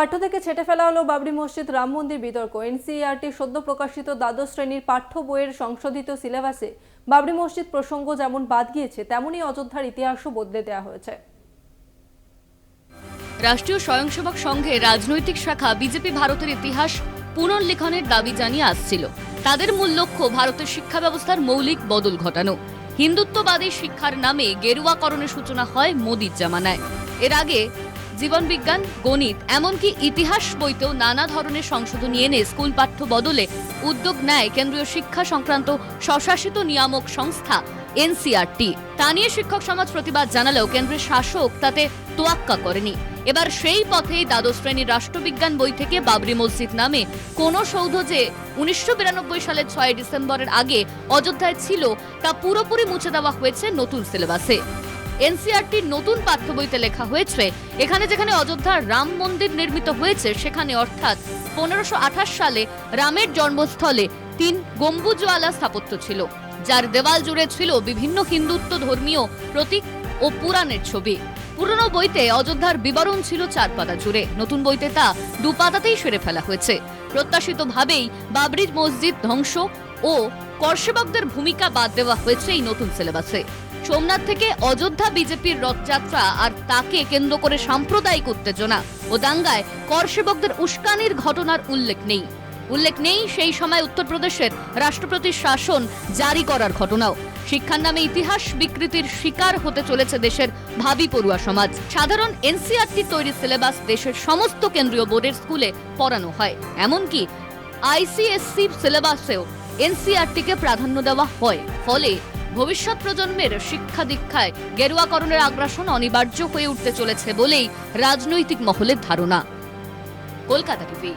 পাঠ্য থেকে ছেটে ফেলা হলো বাবরি মসজিদ, রাম মন্দির বিতর্ক। এনসিইআরটি সদ্য প্রকাশিত দ্বাদশ শ্রেণির পাঠ্য বইয়ের সংশোধিত সিলেবাসে বাবরি মসজিদ প্রসঙ্গ যেমন বাদ গিয়েছে তেমনই অযোধ্যার ইতিহাসও বদলে দেওয়া হয়েছে। রাষ্ট্রীয় স্বয়ংসেবক সংঘে রাজনৈতিক শাখা বিজেপি ভারতের ইতিহাস পুনর্লিখনের দাবি জানিয়ে আসছিল। তাদের মূল লক্ষ্য ভারতের শিক্ষা ব্যবস্থার মৌলিক বদল ঘটানো। হিন্দুত্ববাদী শিক্ষার নামে গেরুয়াকরণের সূচনা হয় মোদির জামানায়। এর আগে জীবনবিজ্ঞান গণিত, এমনকি ইতিহাস বইতেও নানা ধরনের সংশোধনী এনে স্কুল পাঠ্য বদলে উদ্যোগ নেয় কেন্দ্রীয় শিক্ষা সংক্রান্ত স্বশাসিত নিয়ামক সংস্থা, এনসিআরটি। তা নিয়ে শিক্ষক সমাজ প্রতিবাদ জানালেও কেন্দ্রের শাসক তাতে তোয়াক্কা করেনি। এবার সেই পথেই দ্বাদশ শ্রেণির রাষ্ট্রবিজ্ঞান বই থেকে বাবরি মসজিদ নামে কোন সৌধ যে উনিশশো বিরানব্বই সালের ছয় ডিসেম্বরের আগে অযোধ্যায় ছিল, তা পুরোপুরি মুছে দেওয়া হয়েছে নতুন সিলেবাসে। এনসিআরটির নতুন পাঠ্য বইতে লেখা হয়েছে। এখানে যেখানে অযোধ্যার রাম মন্দির নির্মিত হয়েছে, সেখানে অর্থাৎ পনেরোশো সালে রামের জন্মস্থলে তিন গম্বুজওয়ালা স্থাপত্য ছিল, যার দেওয়াল জুড়ে ছিল বিভিন্ন হিন্দুত্ব ধর্মীয় প্রতীক ও পুরাণের ছবি। পুরনো বইতে অযোধ্যার বিবরণ ছিল চার পাতা জুড়ে। নতুন বইতে তা দু পাতাতেই সেরে ফেলা হয়েছে। প্রত্যাশিতভাবেই বাবরি মসজিদ ধ্বংস ও কর্ষেবকদের ভূমিকা বাদ দেওয়া হয়েছে এই নতুন সিলেবাসে। সোমনাথ থেকে অযোধ্যা বিজেপির রথযাত্রা আর তাকে কেন্দ্র করে সাম্প্রদায়িক উত্তেজনা ও দাঙ্গায় করসেবকদের উস্কানির ঘটনার উল্লেখ নেই। উল্লেখ নেই সেই সময় উত্তরপ্রদেশের রাষ্ট্রপতির শাসন জারি করার ঘটনাও। শিক্ষার নামে ইতিহাস বিকৃতির শিকার হতে চলেছে দেশের ভাবি পড়ুয়া সমাজ। সাধারণ এনসিআরটি তৈরি সিলেবাস দেশের সমস্ত কেন্দ্রীয় বোর্ডের স্কুলে পড়ানো হয়। এমনকি আইসিএসসি সিলেবাসেও এনসিআরটিকে প্রাধান্য দেওয়া হয়। ফলে ভবিষ্যৎ প্রজন্মের শিক্ষা দীক্ষায় গেরুয়াকরণের আগ্রাসন অনিবার্য হয়ে উঠতে চলেছে বলেই রাজনৈতিক মহলের ধারণা। কলকাতা টিভি।